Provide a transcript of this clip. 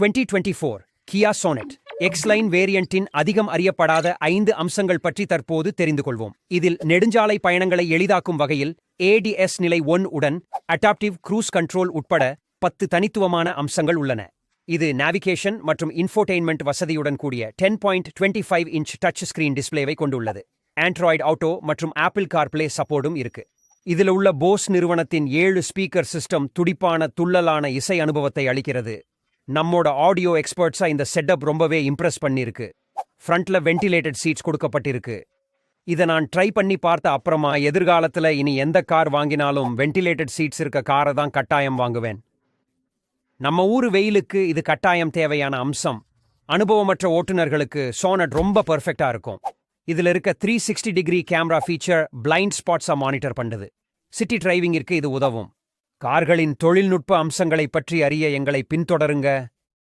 Twenty twenty four Kia Sonet X Line வேரியண்டின் அதிகம் அறியப்படாத ஐந்து அம்சங்கள் பற்றி தற்போது தெரிந்து கொள்வோம். இதில் நெடுஞ்சாலை பயணங்களை எளிதாக்கும் வகையில் ஏடிஎஸ் நிலை ஒன் உடன் அடாப்டிவ் க்ரூஸ் கண்ட்ரோல் உட்பட பத்து தனித்துவமான அம்சங்கள் உள்ளன. இது நேவிகேஷன் மற்றும் இன்ஃபோடெயின்மெண்ட் வசதியுடன் கூடிய ten point twenty five inch touch screen டிஸ்பிளேவை கொண்டுள்ளது. ஆண்ட்ராய்டு ஆட்டோ மற்றும் ஆப்பிள் கார்ப்ளே சப்போர்டும் இருக்கு. இதில் உள்ள போஸ் நிறுவனத்தின் ஏழு ஸ்பீக்கர் சிஸ்டம் துடிப்பான துள்ளலான இசை அனுபவத்தை அளிக்கிறது. நம்மோட ஆடியோ எக்ஸ்பர்ட்ஸா இந்த செட்டப் ரொம்பவே இம்ப்ரெஸ் பண்ணிருக்கு. ஃப்ரண்ட்ல வென்டிலேட்டட் சீட்ஸ் கொடுக்கப்பட்டிருக்கு. இதை நான் ட்ரை பண்ணி பார்த்த அப்புறமா எதிர்காலத்துல இனி எந்த கார் வாங்கினாலும் வென்டிலேட்டட் சீட்ஸ் இருக்க காரை தான் கட்டாயம் வாங்குவேன். நம்ம ஊரு வெயிலுக்கு இது கட்டாயம் தேவையான அம்சம். அனுபவமற்ற ஓட்டுநர்களுக்கு சோனட் ரொம்ப பர்ஃபெக்டாக இருக்கும். இதுல இருக்க three sixty degree camera feature blind ஸ்பாட்ஸா monitor பண்ணுது. சிட்டி டிரைவிங்கிற்கு இது உதவும். கார்களின் தொழில்நுட்ப அம்சங்களை பற்றி அறிய எங்களை பின்தொடருங்க.